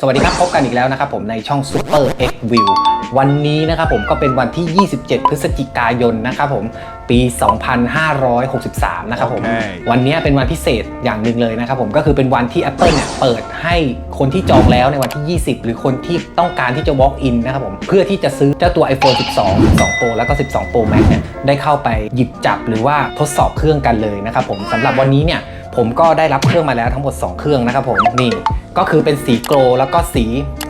สวัสดีครับ พบกันอีกแล้วนะครับผมในช่อง Super X View วันนี้นะครับผมก็เป็นวันที่ 27 พฤศจิกายนนะครับผมปี 2563 นะครับผมโอเควันนี้เป็นวันพิเศษอย่างหนึ่งเลยนะครับผมก็คือเป็นวันที่ Apple เนี่ยเปิดให้คนที่จองแล้วในวันที่ 20 หรือคนที่ต้องการที่จะ walk in นะครับผมเพื่อที่จะซื้อเจ้าตัว iPhone 12 12 Pro แล้วก็ 12 Pro Max เนี่ยได้เข้าไปหยิบจับหรือว่าทดสอบเครื่องกันเลยนะครับผมสำหรับวันนี้เนี่ยผมก็ได้รับเครื่องมาแล้วทั้งหมด 2 เครื่องนะครับผมนี่ ก็คือเป็นสีโกลแล้วก็สี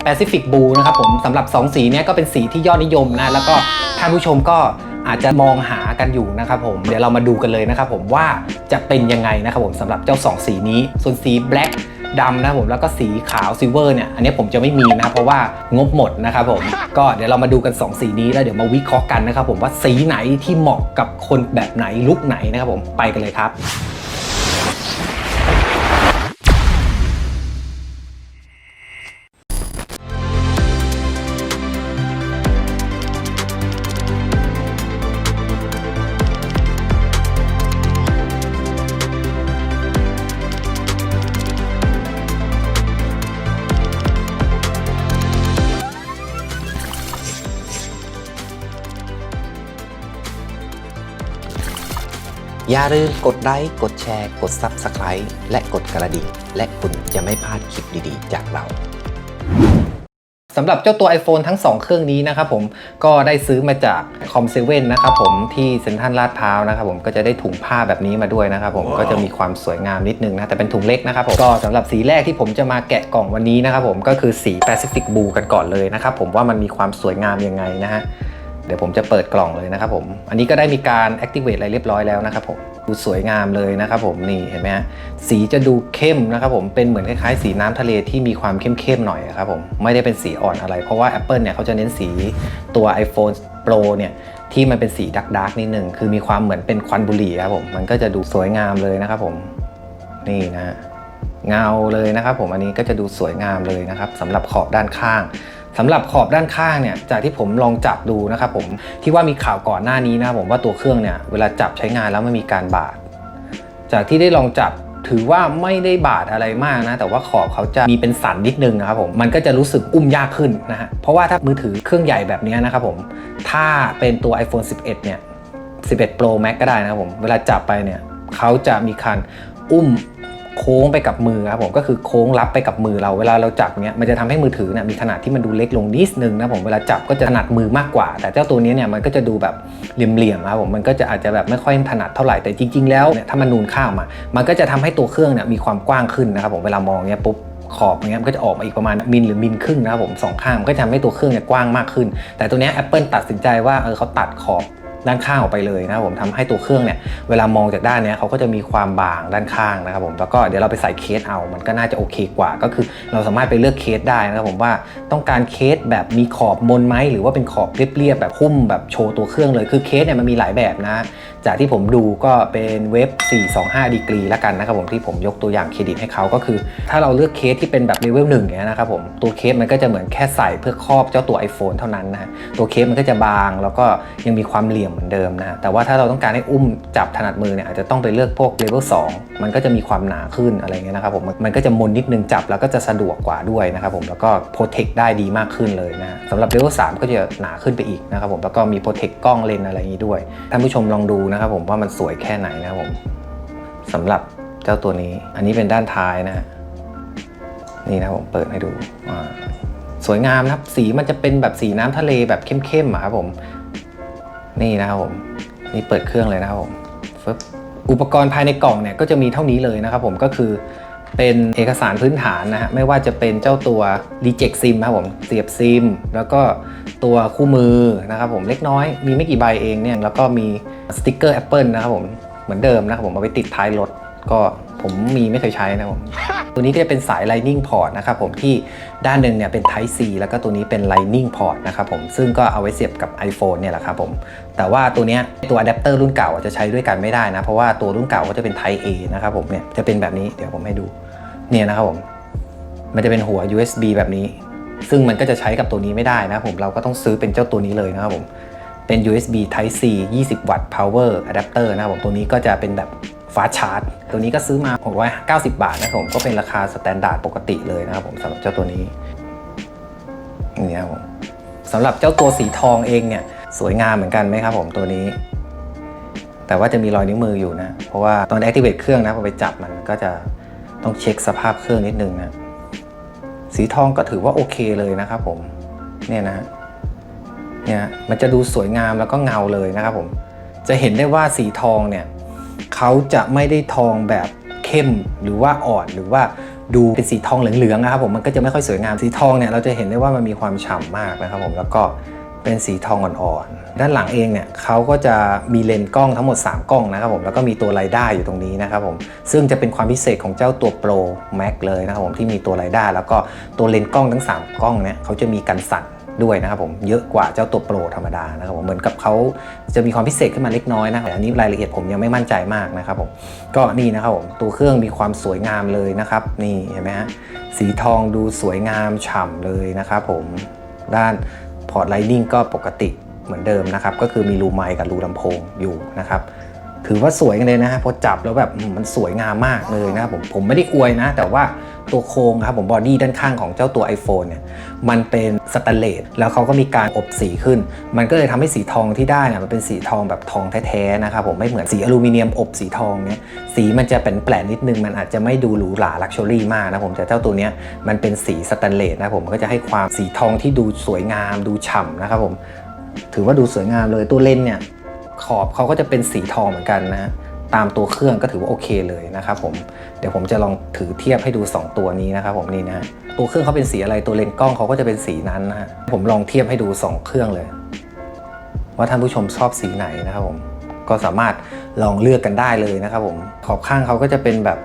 Pacific Blue นะครับผมสำหรับ 2 สีนี้ก็เป็นสีที่ยอดนิยมนะแล้วก็ท่านผู้ชมก็อาจจะมองหากันอยู่นะครับผมเดี๋ยวเรามาดูกันเลยนะครับผมว่าจะเป็นยังไงนะครับผมสำหรับเจ้า 2 สีนี้ ส่วนสี Black ดำนะครับผมแล้วก็สีขาวซิลเวอร์เนี่ยอันนี้ผมจะไม่มีนะเพราะว่างบหมดนะครับผมก็เดี๋ยวเรามาดูกัน 2 สีนี้แล้วเดี๋ยวมาวิเคราะห์กันนะครับผมว่าสีไหนที่เหมาะกับคนแบบไหนลุคไหนนะครับผมไปกันเลยครับ อย่าลืมกดไลค์ กดแชร์ กด Subscribe และกดกระดิ่ง และคุณจะไม่พลาดคลิปดีๆ จากเราสำหรับเจ้าตัว iPhone ทั้ง 2 เครื่องนี้นะครับผมก็ได้ซื้อมาจากคอมเซเว่นนะครับผมที่เซ็นทรัลลาดพร้าวนะครับผมก็จะได้ถุงผ้าแบบนี้มาด้วยนะครับผมก็จะมีความสวยงามนิดนึงนะแต่เป็นถุงเล็กนะครับผมก็สำหรับสีแรกที่ผมจะมาแกะกล่องวันนี้นะครับผมก็คือสี Pacific Blue กันก่อนเลยนะครับผมว่ามันมีความสวยงามยังไงนะฮะ เดี๋ยวผมจะเปิดกล่องเลยนะครับผม อันนี้ก็ได้มีการ activate อะไรเรียบร้อยแล้วนะครับผมดูสวยงามเลยนะครับผมนี่เห็นไหมฮะสีจะดูเข้มนะครับผมเป็นเหมือนคล้ายๆ สีน้ำทะเลที่มีความเข้มๆหน่อยครับผมไม่ได้เป็นสีอ่อนอะไร เพราะว่า Apple เนี่ยเขาจะเน้นสีตัว iPhone Pro เนี่ยที่มันเป็นสีดักดักนิดนึงคือมีความเหมือนเป็นควันบุหรี่ครับผมมันก็จะดูสวยงามเลยนะครับผมนี่นะฮะเงาเลยนะครับผมอันนี้ก็จะดูสวยงามเลยนะครับสำหรับขอบด้านข้าง สำหรับขอบด้านข้างเนี่ยจากที่ผมลองจับดูนะครับผมที่ว่ามีข่าวก่อนหน้านี้นะผมว่าตัวเครื่องเนี่ยเวลาจับใช้งานแล้วไม่มีการบาด จากที่ได้ลองจับถือว่าไม่ได้บาดอะไรมากนะ แต่ว่าขอบเขาจะมีเป็นสันนิดนึงนะครับผมมันก็จะรู้สึกอุ้มยากขึ้นนะฮะเพราะว่าถ้ามือถือเครื่องใหญ่แบบนี้นะครับผมถ้าเป็นตัว iPhone 11 เนี่ย 11 Pro Max ก็ได้นะครับผมเวลาจับไปเนี่ยเขาจะมีการอุ้ม โค้งไปกับมือครับผมก็คือโค้งรับไปกับมือเราเวลาเราจับเนี้ยมันจะทำให้มือถือเนี่ยมีขนาดที่มันดูเล็กลงนิดนึงนะผมเวลาจับก็จะถนัดมือมากกว่า แต่เจ้าตัวนี้เนี่ยมันก็จะดูแบบเหลี่ยมๆครับผมมันก็จะอาจจะแบบไม่ค่อยถนัดเท่าไหร่แต่จริง ๆ แล้วเนี่ยถ้ามันนูนข้ามมามันก็จะทำให้ตัวเครื่องเนี่ยมีความกว้างขึ้นนะครับผมเวลามองเนี่ยปุ๊บขอบอย่างเงี้ยมันก็จะออกมาอีกประมาณมิลหรือมิลครึ่งนะครับผมสองข้างก็จะทำให้ตัวเครื่องเนี่ยกว้างมากขึ้น แต่ตัวเนี้ย Apple ตัดสินใจว่าเออเขาตัดขอบ ด้านข้างออกไปเลยนะครับผมทำให้ตัวเครื่องเนี่ยเวลามองจากด้านเนี้ยเขาก็จะมีความบางด้านข้างนะครับผมแล้วก็เดี๋ยวเราไปใส่เคสเอามันก็น่าจะโอเคกว่า ก็คือเราสามารถไปเลือกเคสได้นะครับผมว่าต้องการเคสแบบมีขอบมนไหมหรือว่าเป็นขอบเรียบๆแบบหุ้มแบบโชว์ตัวเครื่องเลยคือเคสเนี่ยมันมีหลายแบบนะ จากที่ผมดูก็เป็นเว็บ 425ดีกรีแล้วกันนะครับผมที่ผมยกตัวอย่างเครดิตให้เขาก็คือ ถ้าเราเลือกเคสที่เป็นแบบเลเวลหนึ่งเงี้ยนะครับผมตัวเคสมันก็จะเหมือนแค่ใส่เพื่อครอบเจ้าตัว iPhone เท่านั้นนะฮะตัวเคสมันก็จะบางแล้วก็ยังมีความเหลี่ยมเหมือนเดิมนะแต่ว่าถ้าเราต้องการให้อุ้มจับถนัดมือเนี่ยอาจจะต้องไปเลือกพวกเลเวล2มันก็จะมีความหนาขึ้นอะไรเงี้ยนะครับผมมันก็จะมนนิดนึงจับแล้วก็จะสะดวกกว่าด้วยนะครับผมแล้วก็โปรเทคได้ดีมากขึ้นเลยนะสำหรับเลเวล3ก็จะหนาขึ้นไปอีกนะครับผมแล้วก็มีโปรเทคกล้องเลนอะไรนี้ด้วยท่านผู้ชมลองดูนะครับผมว่ามันสวยแค่ไหนนะครับผมสำหรับเจ้าตัวนี้ อันนี้เป็นด้านท้ายนะ นี่นะผมเปิดให้ดูสวยงามนะครับ สีมันจะเป็นแบบสีน้ำทะเลแบบเข้มๆอะครับผม นี่นะครับผม นี่เปิดเครื่องเลยนะครับผมฟึบอุปกรณ์ภายในกล่องเนี่ยก็จะมีเท่านี้เลยนะครับผมก็คือ เป็นเอกสารพื้นฐานนะฮะไม่ว่าจะเป็นเจ้าตัว reject sim ครับผมเสียบซิม แล้วก็ตัวคู่มือนะครับผมเล็กน้อยมีไม่กี่ใบเองเนี่ยแล้วก็มีสติกเกอร์ Apple นะครับผมเหมือนเดิมนะครับผมเอาไปติดท้ายรถก็ผมมีไม่เคยใช้นะครับผม ตัวนี้ก็จะเป็นสาย Lightning port นะครับผมที่ด้านหนึ่งเนี่ยเป็น Type C แล้วก็ตัวนี้เป็น Lightning port นะครับผมซึ่งก็เอาไว้เสียบกับ iPhone เนี่ยแหละครับผม แต่ว่าตัวเนี้ยตัวอะแดปเตอร์รุ่นเก่าจะใช้ด้วยกันไม่ได้นะ เพราะว่าตัวรุ่นเก่าก็จะเป็น Type A นะครับผมเนี่ยจะเป็นแบบนี้เดี๋ยวผมให้ดู เนี่ยนะครับผมมันจะเป็นหัว USB แบบนี้ ซึ่งมันก็จะใช้กับตัวนี้ไม่ได้นะผมเราก็ต้องซื้อเป็นเจ้าตัวนี้เลยนะครับผมเป็น USB Type C 20 วัตต์ power adapter นะครับผมตัวนี้ก็จะเป็นแบบฟ้าชาร์จ ตัวนี้ก็ซื้อมา690 บาทนะครับผมก็เป็นราคาสแตนดาร์ดปกติเลยนะครับผมสำหรับเจ้าตัวนี้นี่ครับผมสำหรับเจ้าตัวสีทองเองเนี่ยสวยงามเหมือนกันไหมครับผมตัวนี้ แต่ว่าจะมีรอยนิ้วมืออยู่นะ เพราะว่าตอน activate เครื่องนะพอไปจับมันก็จะ ต้องเช็คสภาพเครื่องนิดนึงนะสีทองก็ถือว่าโอเคเลยนะครับผมเนี่ยนะเนี่ยมันจะดูสวยงามแล้วก็เงาเลยนะครับผม จะเห็นได้ว่าสีทองเนี่ยเขาจะไม่ได้ทองแบบเข้มหรือว่าอ่อนหรือว่าดูเป็นสีทองเหลืองๆนะครับผมมันก็จะไม่ค่อยสวยงามสีทองเนี่ยเราจะเห็นได้ว่ามันมีความฉ่ำมากนะครับผมแล้วก็ เป็นสีทองอ่อนๆ ด้านหลังเองเนี่ยเขาก็จะมีเลนส์กล้องทั้งหมด 3 กล้องนะครับผม แล้วก็มีตัวไรด้าอยู่ตรงนี้นะครับผม ซึ่งจะเป็นความพิเศษของเจ้าตัว Pro Max เลยนะครับผมที่มีตัวไรด้าแล้วก็ตัวเลนส์กล้องทั้ง 3 กล้องเนี่ยเขาจะมีกันสั่นด้วยนะครับผมเยอะกว่าเจ้าตัวโปรธรรมดานะครับผมเหมือนกับเขาจะมีความพิเศษขึ้นมาเล็กน้อยนะครับอันนี้รายละเอียดผมยังไม่มั่นใจมากนะครับผมก็นี่นะครับผมตัวเครื่องมีความสวยงามเลยนะครับ นี่เห็นไหมฮะสีทองดูสวยงามฉ่ำเลยนะครับผมด้าน พอร์ตไลนิ่งก็ปกติเหมือนเดิมนะครับ ก็คือมีรูไมค์กับรูลำโพงอยู่นะครับ ถือว่าสวยกันเลยนะฮะพอจับแล้วแบบมันสวยงามมากเลยนะผมผมไม่ได้อวยนะ แต่ว่า ตัวโครงครับผมบอดี้ด้านข้างของเจ้าตัว iPhone เนี่ยมันเป็นสแตนเลสแล้วเขาก็มีการอบสีขึ้น มันก็เลยทำให้สีทองที่ได้เนี่ยมันเป็นสีทองแบบทองแท้ๆนะครับผมไม่เหมือนสีอลูมิเนียมอบสีทองเนี่ยสีมันจะเป็นแปลนๆนิดนึง มันอาจจะไม่ดูหรูหราลักชัวรี่มากนะผมแต่เจ้าตัวเนี้ยมันเป็นสีสแตนเลสนะครับผมก็จะให้ความสีทองที่ดูสวยงามดูฉ่ำนะครับผมถือว่าดูสวยงามเลยตัวเลนเนี่ยขอบเขาก็จะเป็นสีทองเหมือนกันนะ ตามตัวเครื่องก็ถือว่าโอเคเลยนะครับผมเดี๋ยวผมจะลองถือเทียบให้ดู 2 ตัวนี้นะครับผมนี่นะตัวเครื่องเขาเป็นสีอะไรตัวเลนส์กล้องเขาก็จะเป็นสีนั้นนะฮะผมลองเทียบให้ดู 2 เครื่องเลย ว่าท่านผู้ชมชอบสีไหนนะครับผมก็สามารถลองเลือกกันได้เลยนะครับผมขอบข้างเขาก็จะเป็นแบบ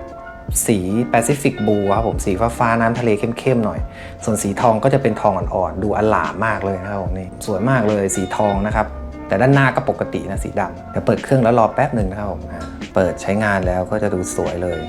สีแปซิฟิกบูครับผมสีฟ้าฟ้าน้ำทะเลเข้มๆหน่อย ส่วนสีทองก็จะเป็นทองอ่อนๆดูอลามมากเลยนะครับผมนี่สวยมากเลยสีทองนะครับ แต่ด้านหน้าก็ปกตินะสีดำเดี๋ยวเปิดเครื่องแล้วรอแป๊บหนึ่งนะครับผมอ่าเปิดใช้งานแล้วก็จะดูสวยเลย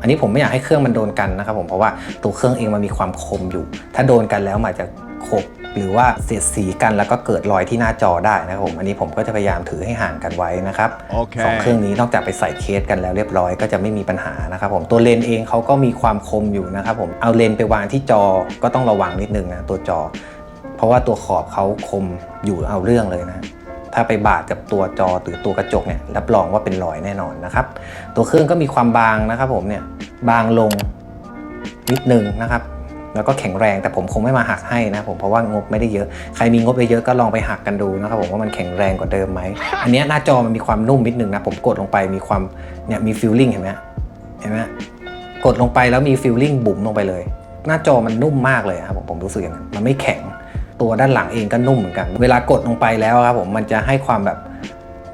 อันนี้ผมไม่อยากให้เครื่องมันโดนกันนะครับผมเพราะว่าตัวเครื่องเองมันมีความคมอยู่ ถ้าโดนกันแล้วมันอาจจะขบหรือว่าเสียดสีกันแล้วก็เกิดรอยที่หน้าจอได้นะครับผม อันนี้ผมก็จะพยายามถือให้ห่างกันไว้นะครับโอเคสองเครื่องนี้นอกจากไปใส่เคสกันแล้วเรียบร้อยก็จะไม่มีปัญหานะครับผม ตัวเลนส์เองเขาก็มีความคมอยู่นะครับผม เอาเลนส์ไปวางที่จอก็ต้องระวังนิดนึงนะตัวจอเพ ราะว่าตัวขอบเขาคมอยู่เอาเรื่องเลยนะ ถ้าไปบาดกับตัวจอหรือตัวกระจกเนี่ยรับรองว่าเป็นรอยแน่นอนนะครับ ตัวเครื่องก็มีความบางนะครับผมเนี่ยบางลงนิดนึงนะครับ แล้วก็แข็งแรงแต่ผมคงไม่มาหักให้นะผมเพราะว่างบไม่ได้เยอะ ใครมีงบเยอะก็ลองไปหักกันดูนะครับผมว่ามันแข็งแรงกว่าเดิมไหมอันนี้หน้าจอมันมีความนุ่มนิดนึงนะผมกดลงไปมีความเนี่ยมีฟิลลิ่งเห็นไหมเห็นไหมกดลงไปแล้วมีฟิลลิ่งบุ๋มลงไปเลย หน้าจอมันนุ่มมากเลยครับผมผมรู้สึกอย่างนั้นมันไม่แข็ง ตัวด้านหลังเองก็นุ่มเหมือนกัน เวลากดลงไปแล้วครับผมมันจะให้ความแบบ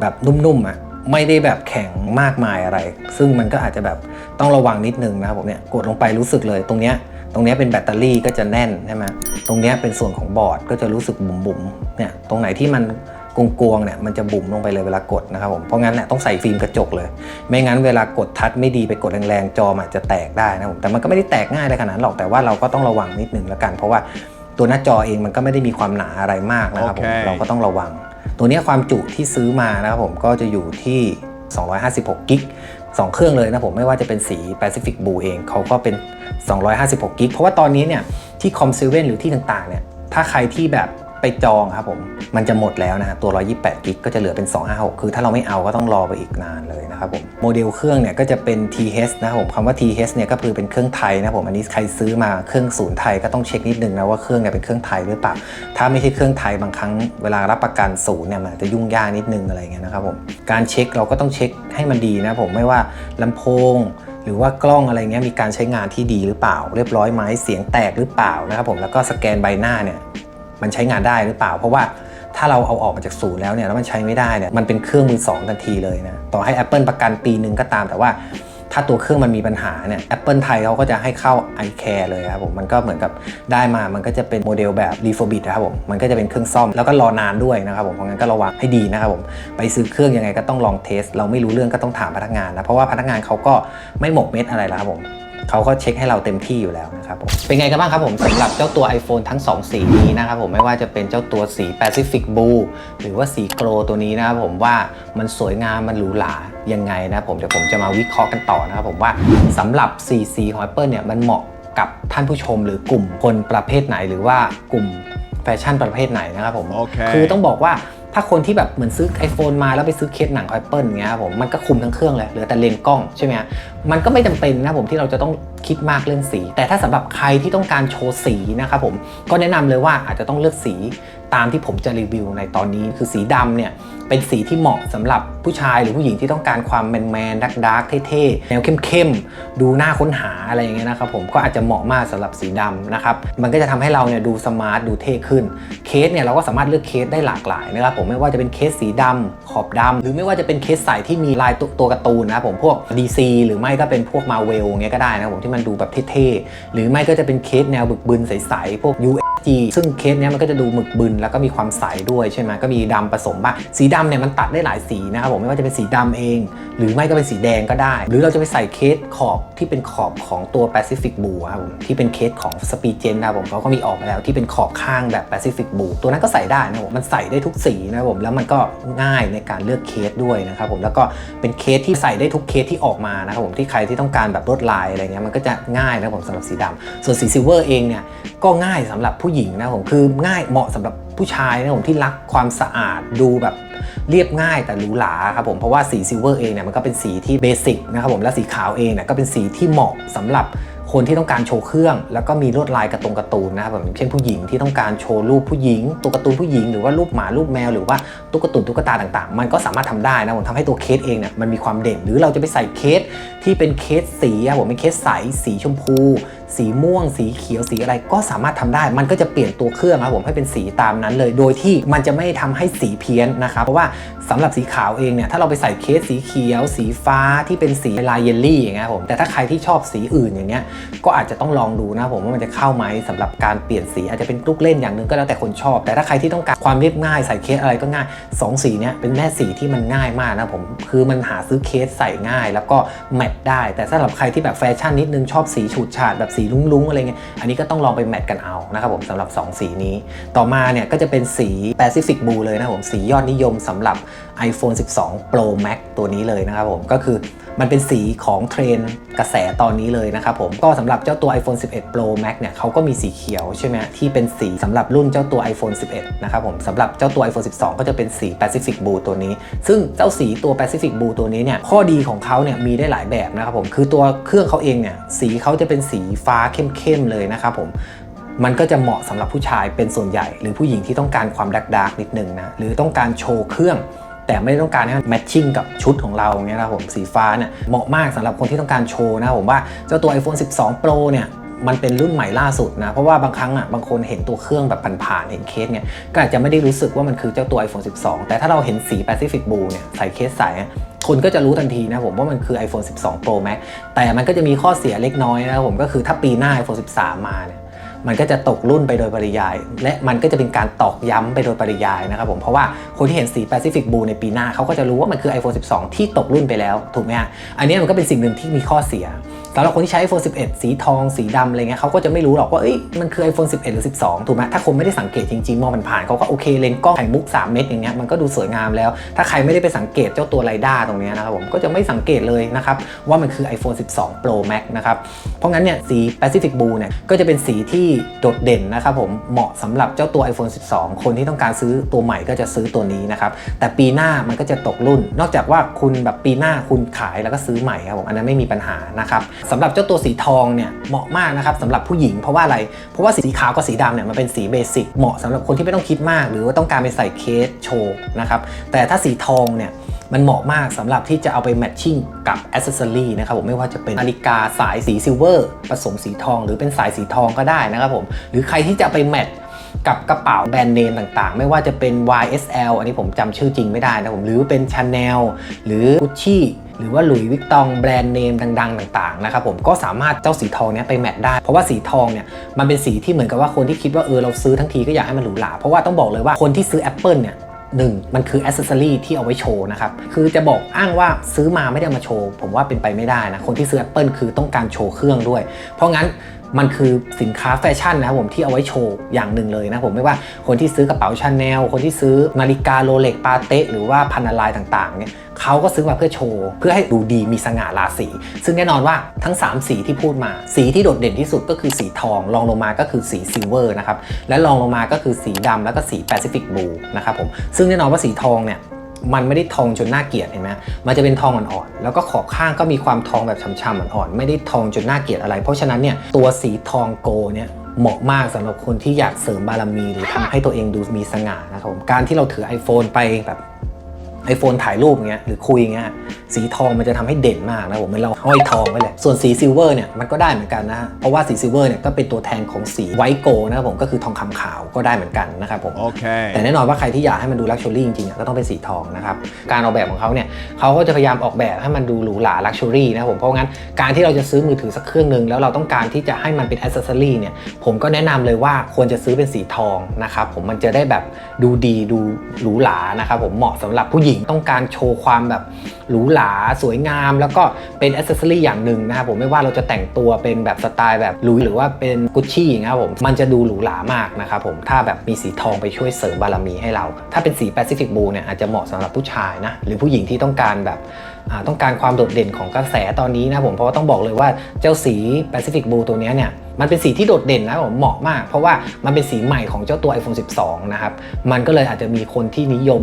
แบบนุ่มๆอะไม่ได้แบบแข็งมากมายอะไร ซึ่งมันก็อาจจะแบบต้องระวังนิดนึงนะครับผมเนี่ยกดลงไปรู้สึกเลยตรงเนี้ยตรงเนี้ยเป็นแบตเตอรี่ก็จะแน่นใช่ไหมตรงเนี้ยเป็นส่วนของบอร์ดก็จะรู้สึกบุ๋มๆ เนี่ย ตรงไหนที่มันกวงๆ เนี่ย มันจะบุ๋มลงไปเลยเวลากดนะครับผม เพราะงั้นเนี่ยต้องใส่ฟิล์มกระจกเลย ไม่งั้นเวลากดทัชไม่ดีไปกดแรงๆ จอมันอาจจะแตกได้นะครับผม แต่มันก็ไม่ได้แตกง่ายเลยขนาดนั้นหรอก แต่ว่าเราก็ต้องระวังนิดนึงแล้วกัน เพราะว่า ตัวหน้าจอเองมันก็ไม่ได้มีความหนาอะไรมากนะครับผมโอเคเราก็ต้องระวัง ตัวเนี้ยความจุที่ซื้อมานะครับผมก็จะอยู่ที่ 256กิกสองเครื่องเลยนะผมไม่ว่าจะเป็นสี Pacific Blue เองเขาก็เป็น 256กิกเพราะว่าตอนนี้เนี่ยที่คอมเซเว่นหรือที่ต่างๆเนี่ยถ้าใครที่แบบ ไปจองครับผม มันจะหมดแล้วนะฮะตัว 128 กิกก็จะเหลือเป็น 256 คือถ้าเราไม่เอาก็ต้องรอไปอีกนานเลยนะครับผม โมเดลเครื่องเนี่ยก็จะเป็น TH นะครับผมคำว่า TH เนี่ยก็คือเป็นเครื่องไทยนะครับผม อันนี้ใครซื้อมาเครื่องศูนย์ไทยก็ต้องเช็คนิดนึงนะว่าเครื่องเนี่ยเป็นเครื่องไทยหรือเปล่า ถ้าไม่ใช่เครื่องไทยบางครั้งเวลารับประกันศูนย์เนี่ยมันจะยุ่งยากนิดนึงอะไรเงี้ยนะครับผม การเช็คเราก็ต้องเช็คให้มันดีนะผมไม่ว่าลำโพงหรือว่ากล้องอะไรเงี้ยมีการใช้งานที่ดีหรือเปล่า เรียบร้อยไหมเสียงแตกหรือเปล่านะครับผมแล้วก็สแกนใบหน้าเนี่ย มันใช้งานได้หรือเปล่า เพราะว่าถ้าเราเอาออกมาจากศูนย์แล้วเนี่ยแล้วมันใช้ไม่ได้เนี่ยมันเป็นเครื่องมือสองทันทีเลยนะต่อให้ Apple ประกันปีหนึ่งก็ตามแต่ว่าถ้าตัวเครื่องมันมีปัญหาเนี่ย Apple ไทยเขาก็จะให้เข้า iCare เลยครับผมมันก็เหมือนกับได้มามันก็จะเป็นโมเดลแบบ refurbish นะครับผมมันก็จะเป็นเครื่องซ่อมแล้วก็รอนานด้วยนะครับผมเพราะงั้นก็ระวังให้ดีนะครับผมไปซื้อเครื่องยังไงก็ต้องลองเทส เราไม่รู้เรื่องก็ต้องถามพนักงานนะเพราะว่าพนักงานเขาก็ไม่หมกเม็ดอะไรแล้วครับผม เขาก็เช็คให้เราเต็มที่อยู่แล้วนะครับผมเป็นไงกันบ้างครับผมสำหรับเจ้าตัว iPhone ทั้ง 2 สีนี้นะครับผมไม่ว่าจะเป็นเจ้าตัวสี Pacific Blue หรือว่าสีโกลตัวนี้นะครับผมว่ามันสวยงามมันหรูหรายังไงนะผมเดี๋ยวผมจะมาวิเคราะห์กันต่อนะครับผมว่าสำหรับสีสีของ Apple เนี่ยมันเหมาะกับท่านผู้ชมหรือกลุ่มคนประเภทไหนหรือว่ากลุ่มแฟชั่นประเภทไหนนะครับผมโอเคคือต้องบอกว่า ถ้าคนที่แบบเหมือนซื้อ iPhone มาแล้วไปซื้อเคสหนังไอง Apple อย่างเงี้ยครับผมมันก็คุมทั้งเครื่องเลยเหลือแต่เลนกล้องใช่ไหมมันก็ไม่จำเป็นนะผมที่เราจะต้องคิดมากเรื่องสี แต่ถ้าสำหรับใครที่ต้องการโชว์สีนะครับผมก็แนะนำเลยว่าอาจจะต้องเลือกสี ตามที่ผมจะรีวิวในตอนนี้คือสีดำเนี่ยเป็นสีที่เหมาะสำหรับผู้ชายหรือผู้หญิงที่ต้องการความแมนแมนดักดักเท่ๆแนวเข้มๆดูน่าค้นหาอะไรอย่างเงี้ยนะครับผมก็อาจจะเหมาะมากสำหรับสีดำนะครับมันก็จะทำให้เราเนี่ยดูสมาร์ทดูเท่ขึ้นเคสเนี่ยเราก็สามารถเลือกเคสได้หลากหลายนะครับผมไม่ว่าจะเป็นเคสสีดำขอบดำหรือไม่ว่าจะเป็นเคสใสที่มีลายตัวตัวการ์ตูนนะครับผมพวก DC หรือไม่ก็เป็นพวกมาเวลเงี้ยก็ได้นะครับผมที่มันดูแบบเท่ๆหรือไม่ก็จะเป็นเคสแนวบึกบึนใสๆพวก USG ซึ่งเคสเนี้ยมันก็จะดูหมึกบึนแล้วก็มีความใสด้วยใช่ไหมก็มีดำผสมบ้างสีดำเนี่ยมันตัดได้หลายสีนะครับผมไม่ว่าจะเป็นสีดำเอง หรือไม่ก็เป็นสีแดงก็ได้ หรือเราจะไปใส่เคสขอบที่เป็นขอบของตัว Pacific Blue ครับผมที่เป็นเคสของ Speed g e นะครับผมเขาก็มีออกมาแล้วที่เป็นขอบข้างแบบ Pacific Blue ตัวนั้นก็ใส่ได้นะผมมันใส่ได้ทุกสีนะครับผมแล้วมันก็ง่ายในการเลือกเคสด้วยนะครับผมแล้วก็เป็นเคสที่ใส่ได้ทุกเคสที่ออกมานะครับผมที่ใครที่ต้องการแบบลวดลายอะไรเงี้ยมันก็จะง่ายนะครับผมสำหรับสีดำส่วนสีซิลเวอร์เองเนี่ยก็ง่ายสำหรับผู้หญิงนะผมคือง่ายเหมาะสำหรับ ผู้ชายนะผมที่รักความสะอาดดูแบบเรียบง่ายแต่หรูหราครับผมเพราะว่าสีซิลเวอร์เองเนี่ยมันก็เป็นสีที่เบสิกนะครับผมและสีขาวเองเนี่ยก็เป็นสีที่เหมาะสำหรับคนที่ต้องการโชว์เครื่อง แล้วก็มีลวดลายกระตรงกร์ตูนนะครับผมอย่างเช่นผู้หญิงที่ต้องการโชว์รูปผู้หญิงตัวกร์ตูนผู้หญิงหรือว่ารูปหมารูปแมวหรือว่าตุ๊กตุนตุ๊กตาต่างๆ มันก็สามารถทำได้นะผมทำให้ตัวเคสเองเนี่ยมันมีความเด่น หรือเราจะไปใส่เคสที่เป็นเคสสีผมเป็นเคสใสสีชมพู สีม่วง สีเขียวสีอะไรก็สามารถทำได้ มันก็จะเปลี่ยนตัวเครื่องครับผมให้เป็นสีตามนั้นเลย โดยที่มันจะไม่ทำให้สีเพี้ยนนะครับ เพราะว่าสำหรับสีขาวเองเนี่ยถ้าเราไปใส่เคสสีเขียว สีฟ้าที่เป็นสีลายเยลลี่อย่างเงี้ยผมแต่ถ้าใครที่ชอบสีอื่นอย่างเงี้ยก็อาจจะต้องลองดูนะผมว่ามันจะเข้าไหมสำหรับการเปลี่ยนสีอาจจะเป็นลูกเล่นอย่างหนึ่งก็แล้วแต่คนชอบ แต่ถ้าใครที่ต้องการความเรียบง่ายใส่เคสอะไรก็ง่ายสองสีเนี้ยเป็นแม่สีที่มันง่ายมากนะผมคือมันหาซื้อเคสใส่ง่าย แล้วก็แมทได้ แต่สำหรับใครที่แบบแฟชั่นนิดนึงชอบสีฉูดฉาดแบบสีลุ้งๆอะไรเงี้ยอันนี้ก็ต้องลองไปแมทกันเอานะครับผมสำหรับ 2 สีนี้ ต่อมาเนี่ยก็จะเป็นสี Pacific Blue เลยนะครับผมสียอดนิยมสำหรับ iPhone 12 Pro Max ตัวนี้เลยนะครับผมก็คือ มันเป็นสีของเทรนกระแสตอนนี้เลยนะครับผมก็สำหรับเจ้าตัว iPhone 11 Pro Max เนี่ยเขาก็มีสีเขียวใช่ไหมที่เป็นสีสำหรับรุ่นเจ้าตัว iPhone 11 นะครับผมสำหรับเจ้าตัว iPhone 12 ก็จะเป็นสี Pacific Blue ตัวนี้ ซึ่งเจ้าสีตัว Pacific Blue ตัวนี้เนี่ยข้อดีของเขาเนี่ยมีได้หลายแบบนะครับผมคือตัวเครื่องเขาเองเนี่ยสีเขาจะเป็นสีฟ้าเข้มๆเลยนะครับผมมันก็จะเหมาะสำหรับผู้ชายเป็นส่วนใหญ่ หรือผู้หญิงที่ต้องการความดักดักนิดนึงนะหรือต้องการโชว์เครื่อง แต่ไม่ได้ต้องการให้มันแมทชิ่งกับชุดของเราเงี้ยนะครับผมสีฟ้าเนี่ยเหมาะมากสำหรับคนที่ต้องการโชว์นะครับผมว่าเจ้าตัว iPhone 12 Pro เนี่ยมันเป็นรุ่นใหม่ล่าสุดนะ เพราะว่าบางครั้งอะบางคนเห็นตัวเครื่องแบบผ่านๆเห็นเคสเนี่ยก็อาจจะไม่ได้รู้สึกว่ามันคือเจ้าตัว iPhone 12 แต่ถ้าเราเห็นสี Pacific Blue เนี่ยใส่เคสใสอะคนก็จะรู้ทันทีนะผมว่ามันคือ iPhone 12 Pro Max แต่มันก็จะมีข้อเสียเล็กน้อยนะครับผมก็คือถ้าปีหน้า iPhone 13 มาเนี่ย มันก็จะตกรุ่นไปโดยปริยาย และมันก็จะเป็นการตอกย้ำไปโดยปริยายนะครับผมเพราะว่าคนที่เห็นสี Pacific Blue ในปีหน้าเขาก็จะรู้ว่ามันคือ iPhone 12 ที่ตกรุ่นไปแล้วถูกไหมฮะอันนี้มันก็เป็นสิ่งหนึ่งที่มีข้อเสีย สำหรับคนที่ใช้ iPhone 11 สีทอง สีดำอะไรเงี้ยเขาก็จะไม่รู้หรอกว่าเอ้ยมันคือ iPhone 11 หรือ 12 ถูกไหมถ้าคนไม่ได้สังเกตจริงๆ มองมันผ่านเขาก็โอเคเลนส์กล้องไข่มุก 3 เม็ดอย่างเงี้ยมันก็ดูสวยงามแล้ว ถ้าใครไม่ได้ไปสังเกตเจ้าตัวไรด้าตรงเนี้ยนะครับผมก็จะไม่สังเกตเลยนะครับว่ามันคือ iPhone 12 Pro Max นะครับเพราะงั้นเนี่ยสี Pacific Blue เนี่ยก็จะเป็นสีที่โดดเด่นนะครับผมเหมาะสำหรับเจ้าตัว iPhone 12 คนที่ต้องการซื้อตัวใหม่ก็จะซื้อตัวนี้นะครับแต่ปีหน้ามันก็จะตกรุ่น นอกจากว่าคุณแบบปีหน้าคุณขายแล้วก็ซื้อใหม่ครับผมอันนั้นไม่มีปัญหานะครับสำหรับเจ้าตัวสีทองเนี่ยเหมาะมากนะครับสำหรับผู้หญิงเพราะว่าอะไร เพราะว่าสีขาวกับสีดำเนี่ยมันเป็นสีเบสิกเหมาะสำหรับคนที่ไม่ต้องคิดมาก หรือว่าต้องการไปใส่เคสโชว์นะครับแต่ถ้าสีทองเนี่ยมันเหมาะมากสำหรับที่จะเอาไปแมทชิ่งกับอ c เซอรี่นะครับผมไม่ว่าจะเป็นนาฬิกาสายสีซิลเวอร์ผสมสีทอง หรือเป็นสายสีทองก็ได้นะครับผมหรือใครที่จะไปแมทกับกระเป๋าแบรนด์เนมต่างๆ ไม่ว่าจะเป็น YSL อันนี้ผมจำชื่อจริงไม่ได้นะผมหรือเป็น Chanel หรือ Gucci หรือว่าหลุยวิกตองแบรนด์เนมดัง ๆ ต่างๆนะครับผมก็สามารถเจ้าสีทองเนี้ยไปแมทได้ เพราะว่าสีทองเนี่ยมันเป็นสีที่เหมือนกับว่าคนที่คิดว่าเออเราซื้อทั้งทีก็อยากให้มันหรูหราเพราะว่าต้องบอกเลยว่าคนที่ซื้อ Apple เนี่ยหนึ่งมันคืออ c เซสซอรีที่เอาไว้โชว์นะครับ คือจะบอกอ้างว่าซื้อมาไม่ได้มาโชว์ ผมว่าเป็นไปไม่ได้นะ คนที่ซื้อ Apple คือต้องการโชว์เครื่องด้วย เพราะงั้นมันคือสินค้าแฟชั่นนะครับผมที่เอาไว้โชว์อย่างหนึ่งเลยนะผมไม่ว่าคนที่ซื้อกระเป๋าชาแนลคนที่ซื้อนาฬิกาโรเล็กปาเต้หรือว่าพันนาลายต่างๆเนี่ย เขาก็ซื้อมาเพื่อโชว์ เพื่อให้ดูดีมีสง่าราศีซึ่งแน่นอนว่าทั้ง 3 สีที่พูดมา สีที่โดดเด่นที่สุดก็คือสีทองรองลงมาก็คือสีซิลเวอร์นะครับและรองลงมาก็คือสีดำแล้วก็สีแปซิฟิกบลูนะครับผมซึ่งแน่นอนว่าสีทองเนี่ยมันไม่ได้ทองจนน่าเกลียดเห็นไหมมันจะเป็นทองอ่อนๆ แล้วก็ขอบข้างก็มีความทองแบบช้ำๆอ่อนๆ ไม่ได้ทองจนน่าเกลียดอะไร เพราะฉะนั้นเนี่ยตัวสีทองโกเนี่ยเหมาะมากสำหรับคนที่อยากเสริมบารมีหรือทำให้ตัวเองดูมีสง่านะครับผมการที่เราถือ iPhone ไปแบบ iPhone ถ่ายรูปอย่างเงี้ยหรือคุยอย่างเงี้ยสีทองมันจะทำให้เด่นมากนะผมเหมือนเราห้อยทองไว้เลยส่วนสีซิลเวอร์เนี่ยมันก็ได้เหมือนกันนะฮะเพราะว่าสีซิลเวอร์เนี่ยก็เป็นตัวแทนของสีไวท์โกนะครับผมก็คือทองคำขาวก็ได้เหมือนกันนะครับผม Okay. แต่แน่นอนว่าใครที่อยากให้มันดูลักชัวรี่จริงๆอะก็ต้องเป็นสีทองนะครับการออกแบบของเขาเนี่ยเขาก็จะพยายามออกแบบให้มันดูหรูหราลักชัวรี่นะครับผมเพราะงั้นการที่เราจะซื้อมือถือสักเครื่องหนึ่งแล้วเราต้องการที่จะให้มันเป็นอ c เซสซอรี่เนี่ยผมก็แนะนำเลยว่าควรจะซื้อเป็นสีทองนะครับผมมันจะได้แบบดูดีดูหรูหรานะครับผมเหมาะสำหรับผู้หญิงต้องการโชว์ความแบบหรูหราสวยงาม แล้วก็เป็นอ c เซสซอรี่อย่างหนึ่งนะครับผมไม่ว่าเราจะแต่งตัวเป็นแบบสไตล์แบบหลุยหรือว่าเป็นกุชชี่อย่างเงี้ยครับผมมันจะดูหรูหรามากนะครับผมถ้าแบบมีสีทองไปช่วยเสริมบารมีให้เรา ถ้าเป็นสีแปซิฟิกบูเนี่ยอาจจะเหมาะสำหรับผู้ชายนะหรือผู้หญิงที่ต้องการแบบต้องการความโดดเด่นของกระแสตอนนี้นะผมเพราะว่าต้องบอกเลยว่าเจ้าสีแปซิฟิกบูตัวเนี้ยเนี่ยมันเป็นสีที่โดดเด่นนะผมเหมาะมาก เพราะว่ามันเป็นสีใหม่ของเจ้าตัว iPhone 12 นะครับ มันก็เลยอาจจะมีคนที่นิยม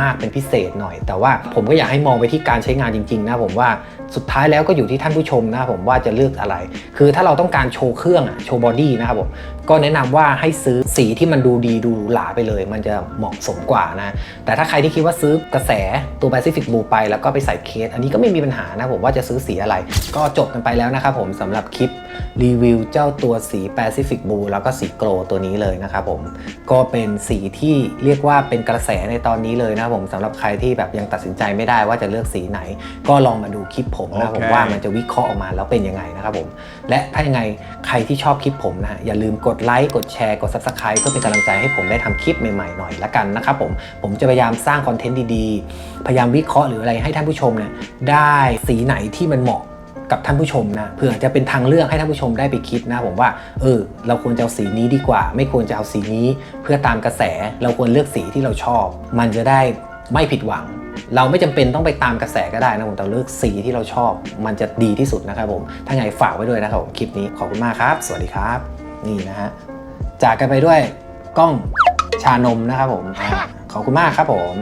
มากเป็นพิเศษหน่อย แต่ว่าผมก็อยากให้มองไปที่การใช้งานจริงๆนะผมว่า สุดท้ายแล้วก็อยู่ที่ท่านผู้ชมนะผมว่าจะเลือกอะไร คือถ้าเราต้องการโชว์เครื่องอะโชว์บอดี้นะครับผมก็แนะนำว่าให้ซื้อสีที่มันดูดีดูหรูหราไปเลย มันจะเหมาะสมกว่านะแต่ถ้าใครที่คิดว่าซื้อกระแสตัว Pacific Blue ไป แล้วก็ไปใส่เคส อันนี้ก็ไม่มีปัญหานะผมว่าจะซื้อสีอะไร ก็จบกันไปแล้วนะครับผมสำหรับคลิปรีวิวเจ้าตัวสี Pacific Blue แล้วก็สีโกลตัวนี้เลยนะครับผมก็เป็นสีที่เรียกว่าเป็นกระแสในตอนนี้เลยนะครับผมสำหรับใครที่แบบยังตัดสินใจไม่ได้ว่าจะเลือกสีไหน ก็ลองมาดูคลิปผมนะครับผมโอเคว่ามันจะวิเคราะห์ออกมาแล้วเป็นยังไงนะครับผม และถ้ายังไงใครที่ชอบคลิปผมนะฮะอย่าลืมกดไลค์กดแชร์กด Subscribe เพื่อเป็นกำลังใจให้ผมได้ทำคลิปใหม่ๆหน่อยละกันนะครับผมผมจะพยายามสร้างคอนเทนต์ดีๆ พยายามวิเคราะห์หรืออะไรให้ท่านผู้ชมเนี่ยได้สีไหนที่มันเหมาะกับท่านผู้ชมนะเพื่อจะเป็นทางเลือกให้ท่านผู้ชมได้ไปคิดนะผมว่าเออเราควรจะเอาสีนี้ดีกว่า ไม่ควรจะเอาสีนี้ เพื่อตามกระแสเราควรเลือกสีที่เราชอบ มันจะได้ไม่ผิดหวัง เราไม่จำเป็นต้องไปตามกระแสก็ได้นะผมแต่เลือกสีที่เราชอบ มันจะดีที่สุดนะครับผมถ้าไงฝากไว้ด้วยนะครับผมคลิปนี้ขอบคุณมากครับ สวัสดีครับ นี่นะฮะจากกันไปด้วยกล้องชานมนะครับผมขอบคุณมากครับผม